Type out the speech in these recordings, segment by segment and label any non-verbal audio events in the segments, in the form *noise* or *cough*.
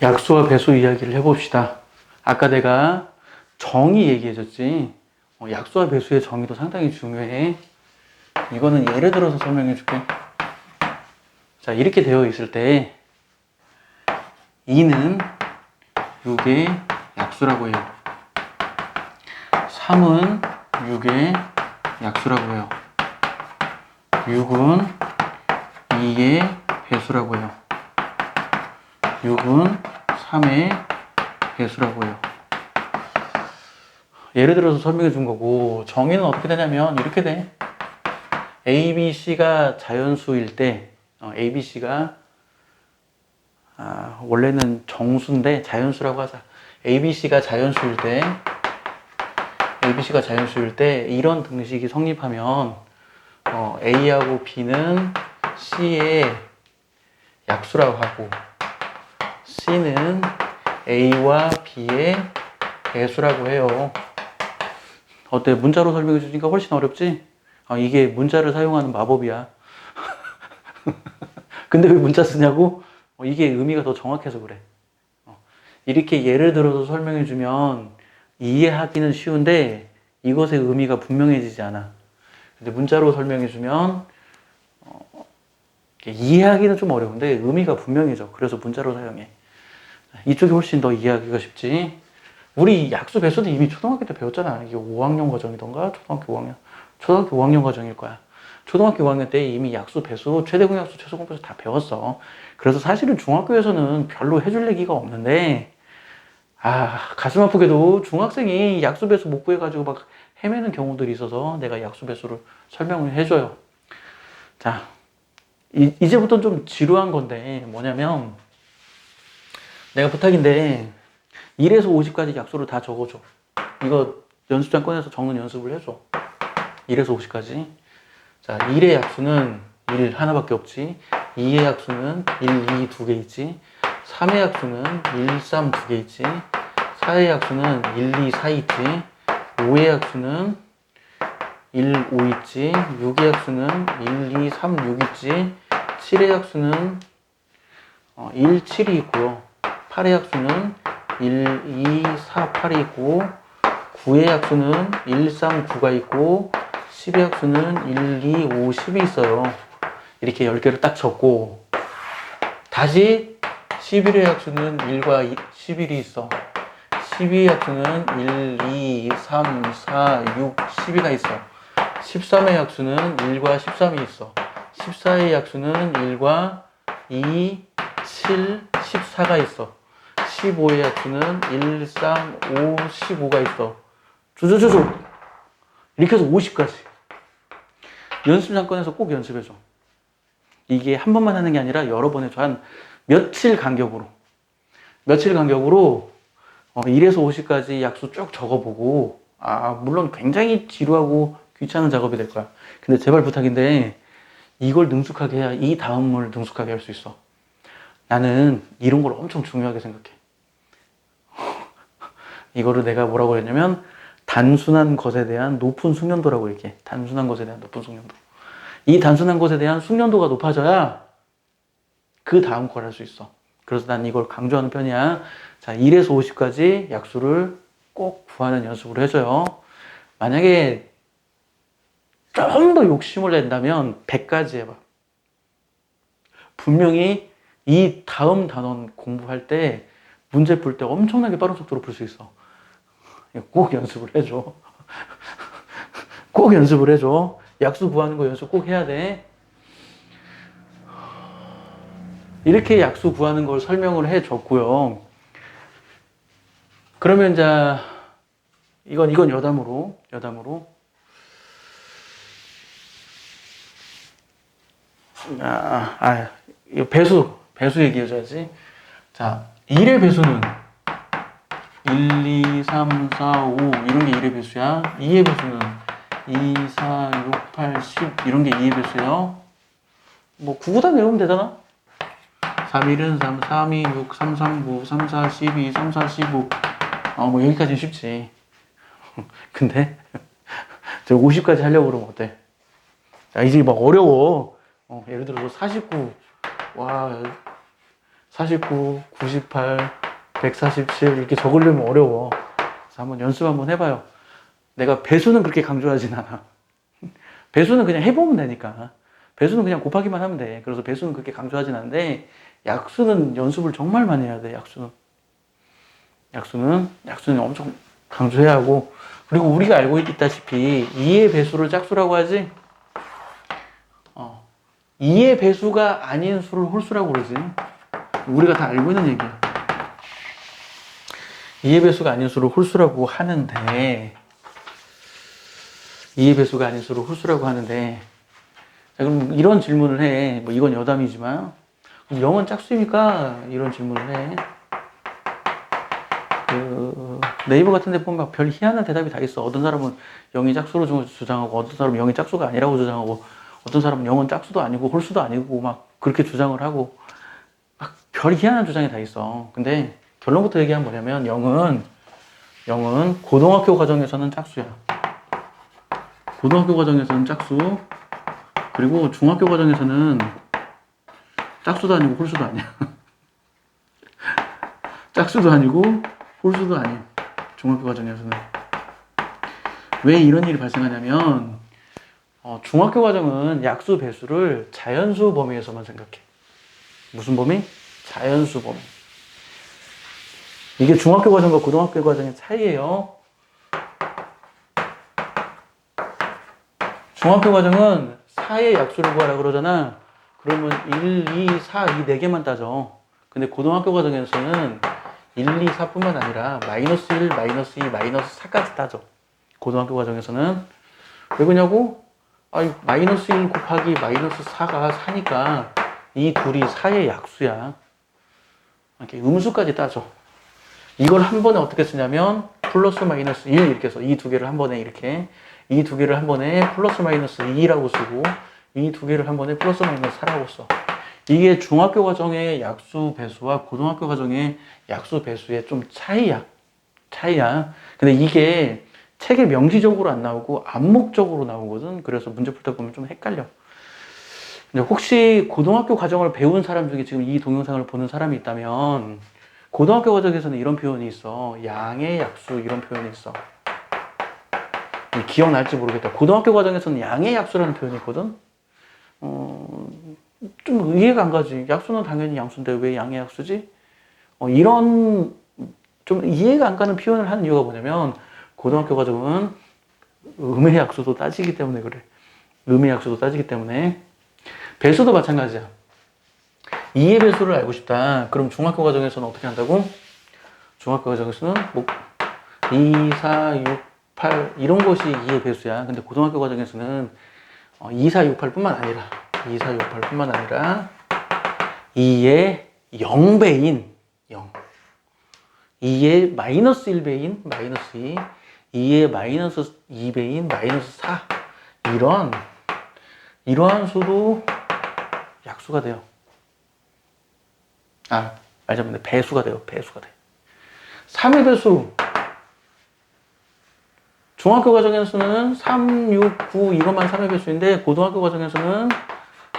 약수와 배수 이야기를 해봅시다. 아까 내가 정의 얘기해줬지. 어, 약수와 배수의 정의도 상당히 중요해. 이거는 예를 들어서 설명해 줄게. 자, 이렇게 되어 있을 때 2는 6의 약수라고 해요. 3은 6의 약수라고 해요. 6은 2의 배수라고 해요. 6은 3의 배수라고 해요. 예를 들어서 설명해 준 거고 정의는 어떻게 되냐면 이렇게 돼. A, B, C가 자연수일 때 어, A, B, C가 아, 원래는 정수인데 자연수라고 하자. A, B, C가 자연수일 때 A, B, C가 자연수일 때 이런 등식이 성립하면 어, A하고 B는 C의 약수라고 하고 C는 A와 B의 배수라고 해요. 어때? 문자로 설명해 주니까 훨씬 어렵지? 아, 이게 문자를 사용하는 마법이야. *laughs* 근데 왜 문자 쓰냐고? 어, 이게 의미가 더 정확해서 그래. 어, 이렇게 예를 들어서 설명해 주면 이해하기는 쉬운데 이것의 의미가 분명해지지 않아. 근데 문자로 설명해 주면 어, 이해하기는 좀 어려운데 의미가 분명해져. 그래서 문자로 사용해. 이쪽이 훨씬 더 이해하기가 쉽지. 우리 약수 배수도 이미 초등학교 때 배웠잖아. 이게 5학년 과정이던가 초등학교 5학년, 초등학교 5학년 과정일 거야. 초등학교 5학년 때 이미 약수, 배수, 최대 공약수, 최소 공배수 다 배웠어. 그래서 사실은 중학교에서는 별로 해줄 얘기가 없는데, 아, 가슴 아프게도 중학생이 약수, 배수 못 구해가지고 막 헤매는 경우들이 있어서 내가 약수, 배수를 설명을 해줘요. 자, 이, 이제부터 좀 지루한 건데, 뭐냐면, 내가 부탁인데, 1에서 50까지 약수를 다 적어줘. 이거 연습장 꺼내서 적는 연습을 해줘. 1에서 50까지. 자, 1의 약수는 1 하나밖에 없지. 2의 약수는 1, 2 두 개 있지. 3의 약수는 1, 3 두 개 있지. 4의 약수는 1, 2, 4 있지. 5의 약수는 1, 5 있지. 6의 약수는 1, 2, 3, 6 있지. 7의 약수는 어, 1, 7이 있고요. 8의 약수는 1, 2, 4, 8이 있고 9의 약수는 1, 3, 9가 있고 10의 약수는 1, 2, 5, 10이 있어요. 이렇게 10개를 딱 적고 다시 11의 약수는 1과 11이 있어. 12의 약수는 1, 2, 3, 4, 6, 12가 있어. 13의 약수는 1과 13이 있어. 14의 약수는 1과 2, 7, 14가 있어. 15의 약수는 1, 3, 5, 15가 있어. 쭉쭉쭉쭉. 이렇게 해서 50까지. 연습장 꺼내서 꼭 연습해줘. 이게 한 번만 하는 게 아니라 여러 번 해줘. 한 며칠 간격으로. 며칠 간격으로 어, 1에서 50까지 약수 쭉 적어보고, 아, 물론 굉장히 지루하고 귀찮은 작업이 될 거야. 근데 제발 부탁인데, 이걸 능숙하게 해야 이 다음을 능숙하게 할 수 있어. 나는 이런 걸 엄청 중요하게 생각해. 이거를 내가 뭐라고 했냐면 단순한 것에 대한 높은 숙련도라고 얘기해. 단순한 것에 대한 높은 숙련도. 이 단순한 것에 대한 숙련도가 높아져야 그 다음 걸 할 수 있어. 그래서 난 이걸 강조하는 편이야. 자, 1에서 50까지 약수를 꼭 구하는 연습을 해줘요. 만약에 좀 더 욕심을 낸다면 100까지 해봐. 분명히 이 다음 단원 공부할 때 문제 풀 때 엄청나게 빠른 속도로 풀 수 있어. 꼭 연습을 해줘. 꼭 연습을 해줘. 약수 구하는 거 연습 꼭 해야 돼. 이렇게 약수 구하는 걸 설명을 해 줬고요. 그러면 이제 이건 이건 여담으로 여담으로 아, 아 배수 배수 얘기해줘야지. 자, 1의 배수는 1, 2, 3, 4, 5 이런 게 1의 배수야. 2의 배수는 2, 4, 6, 8, 10 이런 게 2의 배수예요. 뭐 9, 9다 외우면 되잖아. 3, 1은 3, 3, 2, 6, 3, 3, 9, 3, 4, 12, 3, 4, 15. 어, 뭐 여기까지는 쉽지. *laughs* 근데 *laughs* 저 50까지 하려고 그러면 어때? 야, 이제 막 어려워. 어, 예를 들어서 49. 와, 49, 98, 147 이렇게 적으려면 어려워. 그래서 한번 연습 한번 해봐요. 내가 배수는 그렇게 강조하진 않아. *laughs* 배수는 그냥 해보면 되니까. 배수는 그냥 곱하기만 하면 돼. 그래서 배수는 그렇게 강조하진 않는데 약수는 연습을 정말 많이 해야 돼. 약수는. 약수는 약수는 엄청 강조해야 하고 그리고 우리가 알고 있다시피 2의 배수를 짝수라고 하지. 어. 2의 배수가 아닌 수를 홀수라고 그러지. 우리가 다 알고 있는 얘기야. 2의 배수가 아닌 수를 홀수라고 하는데 2의 배수가 아닌 수를 홀수라고 하는데 자, 그럼 이런 질문을 해. 뭐 이건 여담이지만 0은 짝수입니까? 이런 질문을 해. 그 네이버 같은 데 보면 막 별 희한한 대답이 다 있어. 어떤 사람은 0이 짝수로 주- 주장하고 어떤 사람은 0이 짝수가 아니라고 주장하고 어떤 사람은 0은 짝수도 아니고 홀수도 아니고 막 그렇게 주장을 하고 막 별 희한한 주장이 다 있어. 근데 결론부터 얘기하면 뭐냐면 0은 0은 고등학교 과정에서는 짝수야. 고등학교 과정에서는 짝수. 그리고 중학교 과정에서는 짝수도 아니고 홀수도 아니야. *laughs* 짝수도 아니고 홀수도 아니야. 중학교 과정에서는. 왜 이런 일이 발생하냐면 어, 중학교 과정은 약수 배수를 자연수 범위에서만 생각해. 무슨 범위? 자연수 범위. 이게 중학교 과정과 고등학교 과정의 차이예요. 중학교 과정은 4의 약수를 구하라 그러잖아. 그러면 1, 2, 4, 이 4개만 따져. 근데 고등학교 과정에서는 1, 2, 4뿐만 아니라 마이너스 1, 마이너스 2, 마이너스 4까지 따져. 고등학교 과정에서는. 왜 그러냐고? 아니, 마이너스 1 곱하기 마이너스 4가 4니까 이 둘이 4의 약수야. 이렇게 음수까지 따져. 이걸 한 번에 어떻게 쓰냐면 플러스 마이너스 1 이렇게 해서 이 두 개를 한 번에 이렇게 이 두 개를 한 번에 플러스 마이너스 2라고 쓰고 이 두 개를 한 번에 플러스 마이너스 4라고 써. 이게 중학교 과정의 약수 배수와 고등학교 과정의 약수 배수의 좀 차이야. 차이야. 근데 이게 책에 명시적으로 안 나오고 암묵적으로 나오거든. 그래서 문제 풀다 보면 좀 헷갈려. 근데 혹시 고등학교 과정을 배운 사람 중에 지금 이 동영상을 보는 사람이 있다면 고등학교 과정에서는 이런 표현이 있어. 양의 약수 이런 표현이 있어. 기억날지 모르겠다. 고등학교 과정에서는 양의 약수라는 표현이 있거든. 어, 좀 이해가 안 가지. 약수는 당연히 양수인데 왜 양의 약수지? 어, 이런 좀 이해가 안 가는 표현을 하는 이유가 뭐냐면 고등학교 과정은 음의 약수도 따지기 때문에 그래. 음의 약수도 따지기 때문에 배수도 마찬가지야. 2의 배수를 알고 싶다. 그럼 중학교 과정에서는 어떻게 한다고? 중학교 과정에서는 뭐 2, 4, 6, 8 이런 것이 2의 배수야. 근데 고등학교 과정에서는 어, 2, 4, 6, 8뿐만 아니라 2, 4, 6, 8뿐만 아니라 2의 0배인 0 2의 마이너스 1배인 마이너스 2 2의 마이너스 2배인 마이너스 4 이런 이러한 수도 약수가 돼요. 아, 말자면 배수가 돼요. 배수가 돼. 3의 배수. 중학교 과정에서는 3, 6, 9 이것만 3의 배수인데 고등학교 과정에서는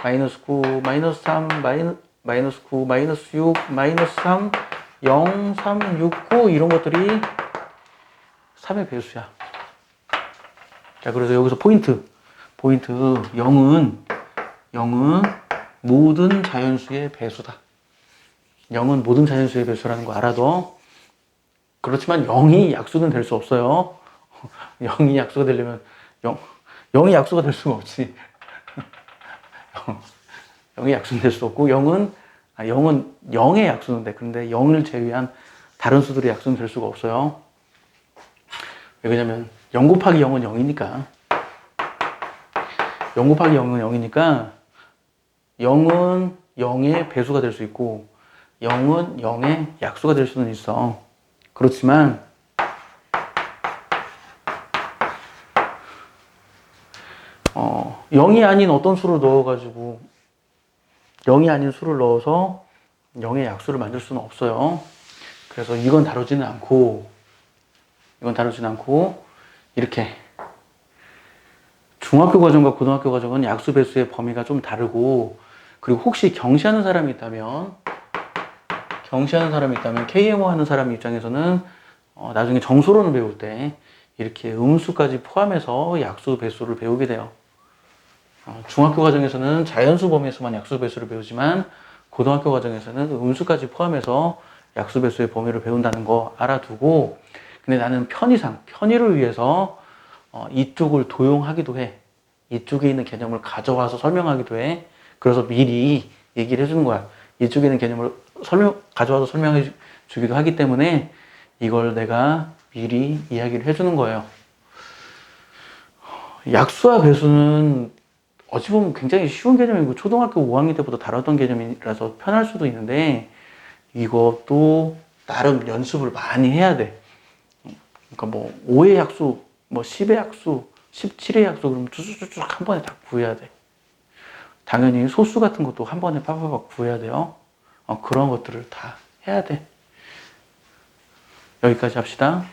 마이너스 9, 마이너스 3, 마이너, 마이너스 9, 마이너스 6, 마이너스 3, 0, 3, 6, 9 이런 것들이 3의 배수야. 자, 그래서 여기서 포인트. 포인트 0은 0은 모든 자연수의 배수다. 0은 모든 자연수의 배수라는 거 알아도 그렇지만 0이 약수는 될 수 없어요. *laughs* 0이 약수가 되려면 0, 0이 약수가 될 수가 없지. *laughs* 0, 이 약수는 될 수 없고 0은 아, 0은 0의 약수는 돼. 그런데 0을 제외한 다른 수들의 약수는 될 수가 없어요. 왜 그러냐면 0 곱하기 0은 0이니까 0 곱하기 0은 0이니까 0은 0의 배수가 될 수 있고 0은 0의 약수가 될 수는 있어. 그렇지만 어, 0이 아닌 어떤 수를 넣어가지고 0이 아닌 수를 넣어서 0의 약수를 만들 수는 없어요. 그래서 이건 다루지는 않고 이건 다루지는 않고 이렇게 중학교 과정과 고등학교 과정은 약수 배수의 범위가 좀 다르고 그리고 혹시 경시하는 사람이 있다면 경시하는 사람이 있다면 KMO 하는 사람 입장에서는 어, 나중에 정수론을 배울 때 이렇게 음수까지 포함해서 약수 배수를 배우게 돼요. 어, 중학교 과정에서는 자연수 범위에서만 약수 배수를 배우지만 고등학교 과정에서는 음수까지 포함해서 약수 배수의 범위를 배운다는 거 알아두고 근데 나는 편의상 편의를 위해서 어, 이쪽을 도용하기도 해. 이쪽에 있는 개념을 가져와서 설명하기도 해. 그래서 미리 얘기를 해주는 거야. 이쪽에 있는 개념을 설명, 가져와서 설명해 주- 주기도 하기 때문에 이걸 내가 미리 이야기를 해주는 거예요. 약수와 배수는 어찌 보면 굉장히 쉬운 개념이고 초등학교 5학년 때부터 다뤘던 개념이라서 편할 수도 있는데 이것도 나름 연습을 많이 해야 돼. 그러니까 뭐 5의 약수, 뭐 10의 약수, 17의 약수 그러면 쭉쭉쭉 한 번에 다 구해야 돼. 당연히 소수 같은 것도 한 번에 팍팍팍 구해야 돼요. 어, 그런 것들을 다 해야 돼. 여기까지 합시다.